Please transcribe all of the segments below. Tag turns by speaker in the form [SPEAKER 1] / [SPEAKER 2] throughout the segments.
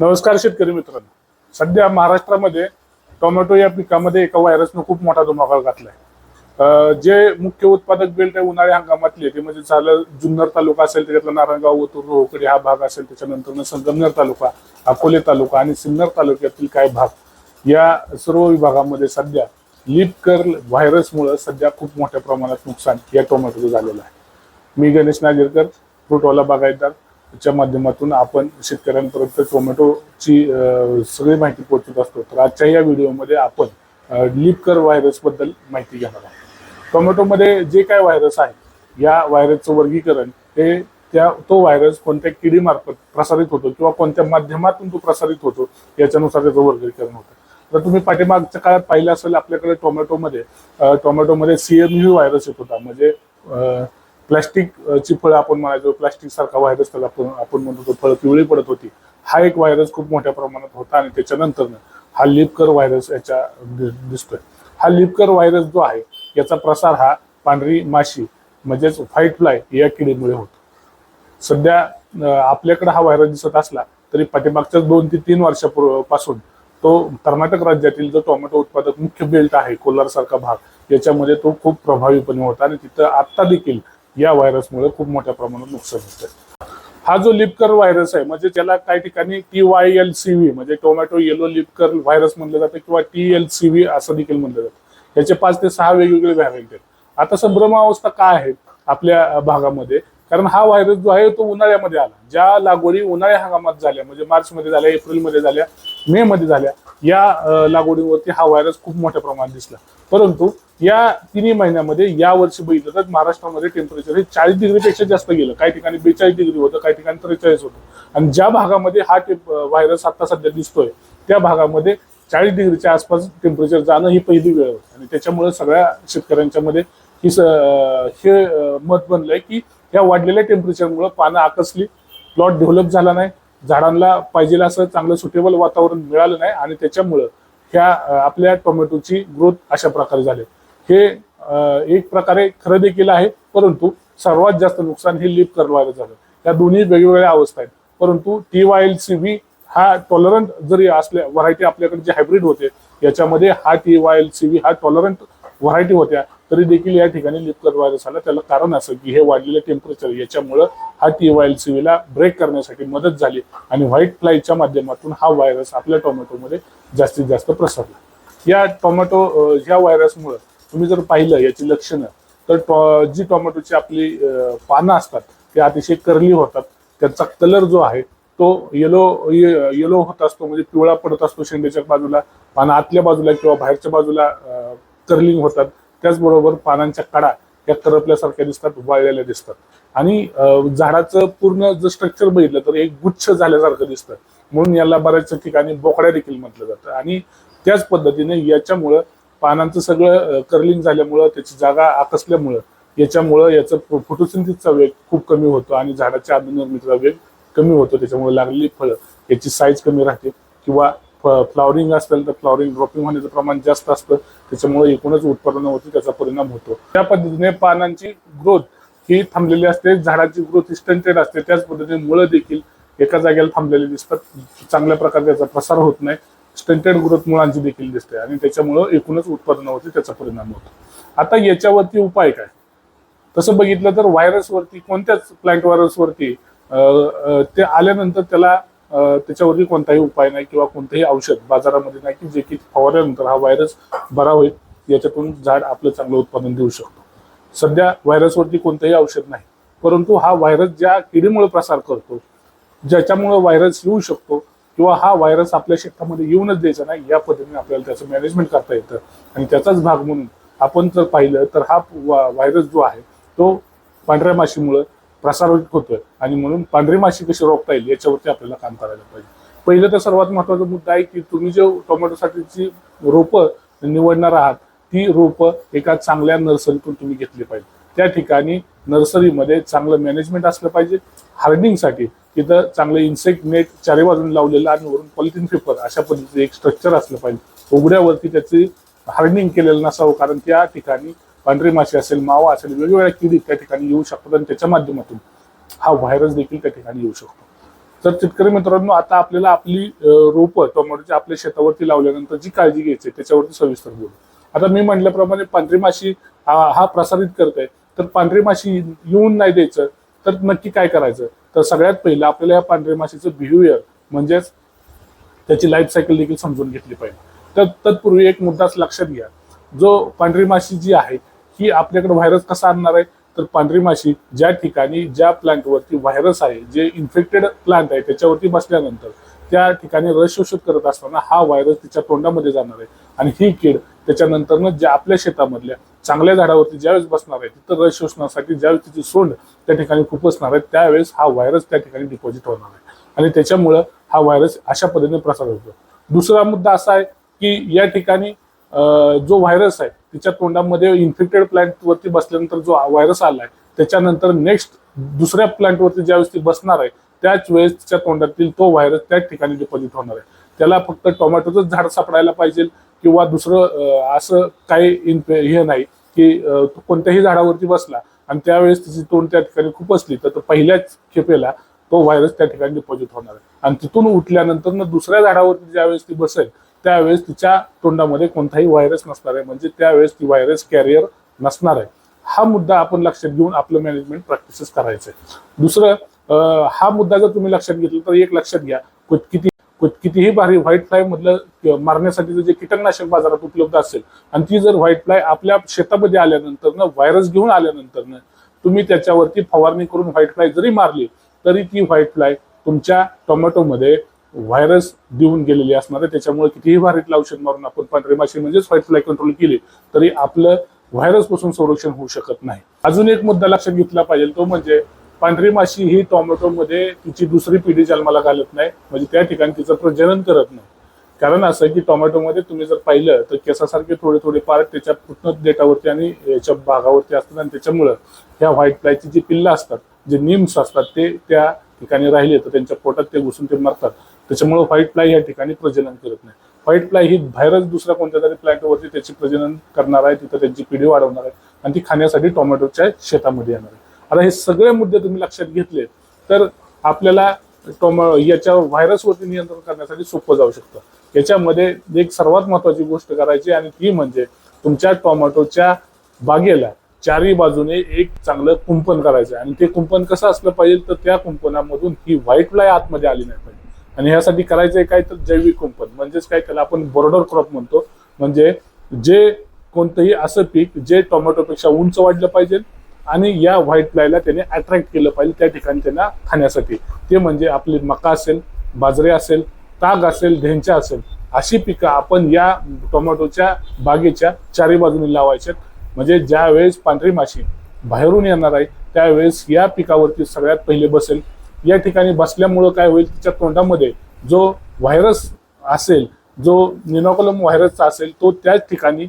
[SPEAKER 1] नमस्कार शेतकरी मित्रांनो. सध्या महाराष्ट्रामध्ये टोमॅटो या पिकामध्ये एका व्हायरसनं खूप मोठा धुमाकूळ घातलाय. आहे जे मुख्य उत्पादक बेल्ट आहे उन्हाळी हंगामातले ते म्हणजे झालं जुन्नर तालुका असेल त्याच्यातला नारायणगाव ओतूर रोहकडे हा भाग असेल त्याच्यानंतर संगमनेर तालुका अकोले तालुका आणि सिन्नर तालुक्यातील काही भाग या सर्व विभागामध्ये सध्या लिप कर्ल व्हायरसमुळे सध्या खूप मोठ्या प्रमाणात नुकसान या टोमॅटोचं झालेलं आहे. मी गणेश नागेरकर फ्रुटवाला बागायतदार. च्या माध्यमातून आपण शेतकऱ्यांपर्यंत टोमॅटोची सगळी माहिती पोहोचत असतो. तर आजच्या या व्हिडिओमध्ये आपण लिपकर व्हायरसबद्दल माहिती घेणार आहोत. टोमॅटोमध्ये जे काय व्हायरस आहे या व्हायरसचं वर्गीकरण हे त्या तो व्हायरस कोणत्या किडीमार्फत प्रसारित होतो किंवा कोणत्या माध्यमातून तो प्रसारित होतो याच्यानुसार त्याचं वर्गीकरण होतं. तर तुम्ही पाठीमागच्या काळात पाहिलं असेल आपल्याकडे टोमॅटोमध्ये टोमॅटोमध्ये सीएमयू व्हायरस येत होता. म्हणजे प्लॅस्टिकची फळं आपण म्हणायचो प्लास्टिक सारखा व्हायरस त्याला आपण आपण म्हणतो फळं पिवळी पडत होती. हा एक व्हायरस खूप मोठ्या प्रमाणात होता आणि त्याच्यानंतर हा लिपकर व्हायरस याच्या दिसतोय. हा लिपकर व्हायरस जो आहे याचा प्रसार हा पांढरी माशी म्हणजेच व्हाईट फ्लाय या किडीमुळे होतो. सध्या आपल्याकडे हा व्हायरस दिसत असला तरी पाठीमागच्या दोन ते तीन वर्षापूर्वीपासून तो कर्नाटक राज्यातील जो टोमॅटो उत्पादक मुख्य बेल्ट आहे कोल्हार सारखा भाग याच्यामध्ये तो खूप प्रभावीपणे होता आणि तिथं आत्ता देखील या व्हायरसमुळे खूप मोठ्या प्रमाणात नुकसान होतं हा जो लिपकर व्हायरस आहे म्हणजे त्याला काही ठिकाणी T Y L C V म्हणजे tomato yellow leaf curl virus म्हणलं जातं किंवा टी एल सी व्ही असं देखील म्हणलं जातं. याचे पाच ते सहा वेगवेगळे व्हॅरियंट आहेत. आता संभ्रमावस्था काय आहे आपल्या भागामध्ये? कारण हा व्हायरस जो आहे तो उन्हाळ्यामध्ये आला. ज्या लागवडी उन्हाळ्या हंगामात झाल्या म्हणजे मार्च मध्ये झाल्या एप्रिलमध्ये झाल्या मे मध्ये झाल्या. या लागवडीवरती हा व्हायरस खूप मोठ्या प्रमाणात दिसला. परंतु या तिन्ही महिन्यामध्ये या वर्षी बघितलं तर महाराष्ट्रामध्ये टेम्परेचर हे चाळीस डिग्रीपेक्षा जास्त गेलं. काही ठिकाणी बेचाळीस डिग्री होतं काही ठिकाणी त्रेचाळीस होतं. आणि ज्या भागामध्ये हा व्हायरस आता सध्या दिसतोय त्या भागामध्ये चाळीस डिग्रीच्या आसपास टेम्परेचर जाणं ही पहिली वेळ होती. आणि त्याच्यामुळे सगळ्या शेतकऱ्यांच्या मध्ये ही स- हे मत बनलंय की या वाढलेल्या टेम्परेचरमुळे पानं आकसली प्लॉट डेव्हलप झाला नाही. झाडांना पाहिजे असं चांगलं सुटेबल वातावरण मिळालं नाही आणि त्याच्यामुळं ह्या आपल्या टोमॅटोची ग्रोथ अशा प्रकारे झाली. हे एक प्रकारे खरं देखील आहे परंतु सर्वात जास्त नुकसान हे लीप करवायला झालं. या दोन्ही वेगवेगळ्या अवस्था आहेत. परंतु T Y L C V हा टॉलरंट जरी असल्या व्हरायटी आपल्याकडे जे हायब्रिड होते याच्यामध्ये हा T Y L C V हा टॉलरंट व्हरायटी होत्या. तरी देखील या ठिकाणी लिपकर व्हायरस आला. त्याला कारण असं की हे वाढलेलं टेम्परेचर याच्यामुळं हा T Y L C break करण्यासाठी मदत झाली आणि व्हाईट फ्लायच्या माध्यमातून हा व्हायरस आपल्या टोमॅटोमध्ये जास्तीत जास्त प्रसरला या टोमॅटो ह्या व्हायरसमुळं तुम्ही जर पाहिलं याची लक्षणं तर टॉ- जी टोमॅटोची आपली पानं असतात ते अतिशय करली होतात. त्याचा कलर जो आहे तो येलो येलो होत असतो म्हणजे पिवळा पडत असतो शेंड्याच्या बाजूला. पानं आतल्या बाजूला किंवा बाहेरच्या बाजूला कर्लिंग होतात. त्याचबरोबर पानांच्या कडा या करपल्यासारख्या दिसतात वाळलेल्या दिसतात. आणि झाडाचं पूर्ण जर स्ट्रक्चर बघितलं तर एक गुच्छ झाल्यासारखं दिसतं. म्हणून याला बऱ्याचशा ठिकाणी बोकड्या देखील म्हटलं जातं. आणि त्याच पद्धतीने याच्यामुळं पानांचं सगळं कर्लिंग झाल्यामुळं त्याची जागा आकसल्यामुळं याच्यामुळं याचं फोटोसिंथिसचा वेग खूप कमी होतो आणि झाडाच्या आत्मनिर्मितीचा वेग कमी होतो. त्याच्यामुळे लागलेली फळं याची साईज कमी राहते किंवा फ्लॉवरिंग असेल तर फ्लॉवरिंग ड्रॉपिंग होण्याचं प्रमाण जास्त असतं. त्याच्यामुळे एकूणच उत्पादनावरती त्याचा परिणाम होतो. त्या पद्धतीने पानांची ग्रोथ ही थांबलेली असते झाडाची ग्रोथ ही स्टंटेड असते. त्याच पद्धतीने मुळं देखील एका जागेला थांबलेली दिसतात. चांगल्या प्रकारे त्याचा प्रसार होत नाही. स्टंटेड ग्रोथ मुळांची देखील दिसते आणि त्याच्यामुळं एकूणच उत्पादनावरती त्याचा परिणाम होतो. आता याच्यावरती उपाय काय? तसं बघितलं तर व्हायरसवरती कोणत्याच प्लांट व्हायरसवरती ते आल्यानंतर त्याला त्याच्यावरती कोणताही उपाय नाही किंवा कोणतंही औषध बाजारामध्ये नाही की जे की फवारल्यानंतर हा व्हायरस बरा होईल याच्यातून झाड आपलं चांगलं उत्पादन देऊ शकतो. सध्या व्हायरसवरती कोणतंही औषध नाही परंतु हा व्हायरस ज्या किडीमुळे प्रसार करतो ज्याच्यामुळे व्हायरस येऊ शकतो किंवा हा व्हायरस आपल्या शेतामध्ये येऊनच द्यायचा नाही या पद्धतीने आपल्याला त्याचं मॅनेजमेंट करता येतं. आणि त्याचाच भाग म्हणून आपण जर पाहिलं तर हा व्हायरस जो आहे तो पांढऱ्या माशीमुळं प्रसारित होतोय. आणि म्हणून पांढरी माशी कशी रोखता येईल याच्यावरती आपल्याला काम करायला पाहिजे. पहिलं तर सर्वात महत्त्वाचा मुद्दा आहे की तुम्ही जे टोमॅटोसाठीची रोपं निवडणार आहात ती रोपं एका चांगल्या नर्सरीतून तुम्ही घेतली पाहिजे. त्या ठिकाणी नर्सरीमध्ये चांगलं मॅनेजमेंट असलं पाहिजे. हार्डिंगसाठी तिथं चांगलं इन्सेक्ट नेट चारी बाजून लावलेलं आणि वरून पॉलिथिन पेपर अशा पद्धतीचं एक स्ट्रक्चर असलं पाहिजे. उघड्यावरती त्याची हार्डनिंग केलेलं नसावं कारण त्या ठिकाणी पांढरी माशी असेल मावा असेल वेगवेगळ्या किडी त्या ठिकाणी येऊ शकतात आणि त्याच्या माध्यमातून हा व्हायरस देखील त्या ठिकाणी येऊ शकतो. तर शेतकरी मित्रांनो आता आपल्याला आपली रोपं टोमॅटोची आपल्या शेतावरती लावल्यानंतर जी काळजी घ्यायची आहे, त्याच्यावरती सविस्तर बोलू. आता मी म्हटल्याप्रमाणे पांढरी माशी हा हा प्रसारित करते तर पांढरी माशी येऊन नाही द्यायचं तर नक्की काय करायचं? तर सगळ्यात पहिलं आपल्याला या पांढरी माशीचं बिहेवियर म्हणजेच त्याची लाईफ सायकल देखील समजून घेतली पाहिजे. तर तत्पूर्वी एक मुद्दाच लक्षात घ्या. जो पांढरी माशी जी आहे ही आपल्याकडे व्हायरस कसा आणणार आहे? तर पांढरी माशी ज्या ठिकाणी ज्या प्लांटवरती व्हायरस आहे जे इन्फेक्टेड प्लांट आहे त्याच्यावरती बसल्यानंतर त्या ठिकाणी रस शोषित करत असताना हा व्हायरस तिच्या तोंडामध्ये जाणार आहे. आणि ही कीड त्याच्यानंतरनं ज्या आपल्या शेतामधल्या चांगल्या झाडावरती ज्यावेळेस बसणार आहे तिथं रस शोषणासाठी ज्यावेळेस तिची सोंड त्या ठिकाणी खुपसणार आहे त्यावेळेस हा व्हायरस त्या ठिकाणी डिपॉझिट होणार आहे. आणि त्याच्यामुळं हा व्हायरस अशा पद्धतीने प्रसार होतो. दुसरा मुद्दा असा आहे की या ठिकाणी जो व्हायरस आहे तिच्या तोंडामध्ये इन्फेक्टेड प्लांटवरती बसल्यानंतर जो व्हायरस आलाय त्याच्यानंतर नेक्स्ट दुसऱ्या प्लांटवरती ज्यावेळेस ती बसणार आहे त्याच वेळेस तिच्या तोंडातील तो व्हायरस त्याच ठिकाणी डिपॉझिट होणार आहे. त्याला फक्त टोमॅटोचंच झाड सापडायला पाहिजे किंवा दुसरं असं काही इन्फे हे नाही की तो कोणत्याही झाडावरती बसला आणि त्यावेळेस तिची तोंड त्या ठिकाणी खूप असली तर तो पहिल्याच खेपेला तो व्हायरस त्या ठिकाणी डिपॉझिट होणार आहे. आणि तिथून उठल्यानंतर दुसऱ्या झाडावरती ज्यावेळेस ती बसेल त्यावेळेस तिच्या तोंडामध्ये कोणताही व्हायरस नसणार आहे. म्हणजे त्यावेळेस ती व्हायरस कॅरियर नसणार आहे. हा मुद्दा आपण लक्षात घेऊन आपलं मॅनेजमेंट प्रॅक्टिसेस करायचं आहे दुसरं हा मुद्दा जर तुम्ही लक्षात घेतला तर एक लक्षात घ्या. किती कितीही भारी व्हाईट फ्लाय मधलं मारण्यासाठी जे कीटकनाशक बाजारात उपलब्ध असेल आणि ती जर व्हाईट फ्लाय आपल्या शेतामध्ये आल्यानंतर ना व्हायरस घेऊन आल्यानंतर ना तुम्ही त्याच्यावरती फवारणी करून व्हाईट फ्लाय जरी मारली तरी ती व्हाईट फ्लाय तुमच्या टोमॅटोमध्ये व्हायरस देऊन गेलेली असणार आहे. त्याच्यामुळे कितीही भारीतलं औषध मारून आपण पांढरी माशी म्हणजेच व्हाईट फ्लाय कंट्रोल केली तरी आपलं व्हायरसपासून संरक्षण होऊ शकत नाही. अजून एक मुद्दा लक्षात घेतला पाहिजे तो म्हणजे पांढरी माशी ही टोमॅटोमध्ये तिची दुसरी पिढी जन्माला घालत नाही. म्हणजे त्या ठिकाणी तिचं प्रजनन करत नाही. कारण असं आहे की टोमॅटोमध्ये तुम्ही जर पाहिलं तर केसासारखे थोडे थोडे पार्ट त्याच्या पूर्ण डेटावरती आणि याच्या भागावरती असतात आणि त्याच्यामुळं ह्या व्हाईट फ्लायची जी पिल्लं असतात जे निम्स असतात ते त्या ठिकाणी राहिले तर त्यांच्या पोटात ते घुसून ते मरतात. त्याच्यामुळे व्हाईट फ्लाय या ठिकाणी प्रजनन करत नाही. व्हाईट फ्लाय ही बाहेरच दुसऱ्या कोणत्या तरी प्लॅटवरती त्याची प्रजनन करणार आहे तिथं त्याची पिढी वाढवणार आहे आणि ती खाण्यासाठी टोमॅटोच्या शेतामध्ये येणार आहे. आता हे सगळे मुद्दे तुम्ही लक्षात घेतले तर आपल्याला टोमॅ याच्या व्हायरसवरती नियंत्रण करण्यासाठी सोपं जाऊ शकतं. याच्यामध्ये एक सर्वात महत्वाची गोष्ट करायची आणि ती म्हणजे तुमच्या टोमॅटोच्या बागेला चारी बाजूने एक चांगलं कुंपण करायचं आहे. आणि ते कुंपण कसं असलं पाहिजे तर त्या कुंपणामधून ही व्हाईट फ्लाय आतमध्ये आली नाही पाहिजे. आणि ह्यासाठी करायचं काय तर जैविक कुंपण म्हणजेच काय त्याला आपण बॉर्डर क्रॉप म्हणतो. म्हणजे जे कोणतंही असं पीक जे टोमॅटोपेक्षा उंच वाढलं पाहिजे आणि या व्हाईट फ्लायला त्याने अट्रॅक्ट केलं पाहिजे त्या ठिकाणी त्यांना खाण्यासाठी. ते म्हणजे आपली मका असेल बाजरी असेल ताग असेल ढेंच्या असेल अशी पिकं आपण या टोमॅटोच्या बागेच्या चारी बाजूने लावायचे म्हणजे ज्या वेळेस पांढरी माशी बाहेरून येणार आहे त्यावेळेस या पिकावरती सगळ्यात पहिले बसेल या ठिकाणी बसल्यामुळं काय होईल तिच्या तोंडामध्ये जो व्हायरस असेल जो निनोकलम व्हायरसचा असेल तो त्याच ठिकाणी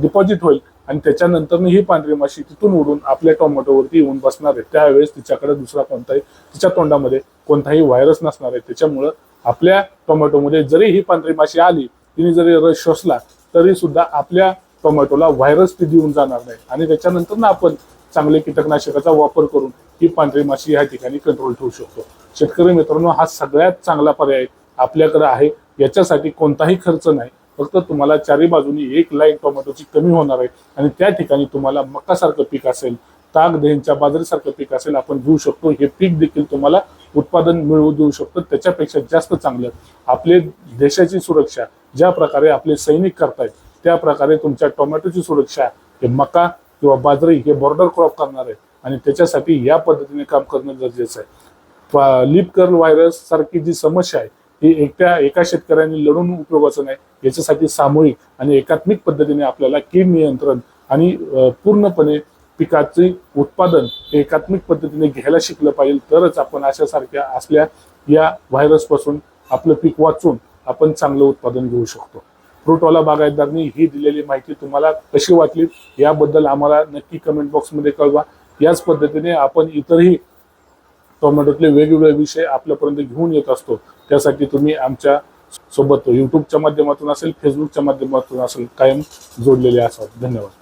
[SPEAKER 1] डिपॉझिट होईल आणि त्याच्यानंतर ही पांढरी माशी तिथून उडून आपल्या टोमॅटोवरती येऊन बसणार आहे. त्यावेळेस तिच्याकडे दुसरा कोणताही तिच्या तोंडामध्ये कोणताही व्हायरस नसणार आहे. त्याच्यामुळं आपल्या टोमॅटोमध्ये जरी ही पांढरी माशी आली तिने जरी रस शोषला तरी सुद्धा आपल्या टोमॅटोला व्हायरस ती देऊन जाणार नाही. आणि त्याच्यानंतर ना आपण चांगले कीटकनाशकाचा वापर करून ही पांढरी माशी या ठिकाणी कंट्रोल ठेवू शकतो. शेतकरी मित्रांनो हा सगळ्यात चांगला पर्याय आपल्याकडे आहे. याच्यासाठी कोणताही खर्च नाही. फक्त तुम्हाला चारी बाजूनी एक लाईन टोमॅटोची कमी होणार आहे आणि त्या ठिकाणी तुम्हाला मकासारखं पीक असेल ताग देहच्या बाजरीसारखं पीक असेल आपण घेऊ शकतो. हे पीक देखील तुम्हाला उत्पादन मिळवू देऊ शकतो. त्याच्यापेक्षा जास्त चांगलं आपले देशाची सुरक्षा ज्या प्रकारे आपले सैनिक करतायत त्या प्रकारे तुमच्या टोमॅटोची सुरक्षा हे मका किंवा बाजरी हे बॉर्डर क्रॉप करणार आहे. आणि त्याच्यासाठी या पद्धतीने काम करणं गरजेचं आहे. लिप कर्ल व्हायरस सारखी जी समस्या आहे ही एकट्या एका शेतकऱ्यांनी लढून उपयोगाचं नाही. याच्यासाठी सामूहिक आणि एकात्मिक पद्धतीने आपल्याला कीड नियंत्रण आणि पूर्णपणे पिकाचे उत्पादन हे एकात्मिक पद्धतीने घ्यायला शिकलं पाहिजे. तरच आपण अशासारख्या असल्या या व्हायरसपासून आपलं पीक वाचून आपण चांगलं उत्पादन घेऊ शकतो. फ्रूटवाला बागायतदारनी ही दिलेली माहिती तुम्हाला कशी वाटली याबद्दल आम्हाला नक्की कमेंट बॉक्समध्ये कळवा. याच पद्धतीने आपण इतरही टोमॅटोतले वेगवेगळे विषय आपल्यापर्यंत घेऊन येत असतो. त्यासाठी तुम्ही आमच्यासोबत युट्यूबच्या माध्यमातून असेल फेसबुकच्या माध्यमातून असेल कायम जोडलेले असाल. धन्यवाद.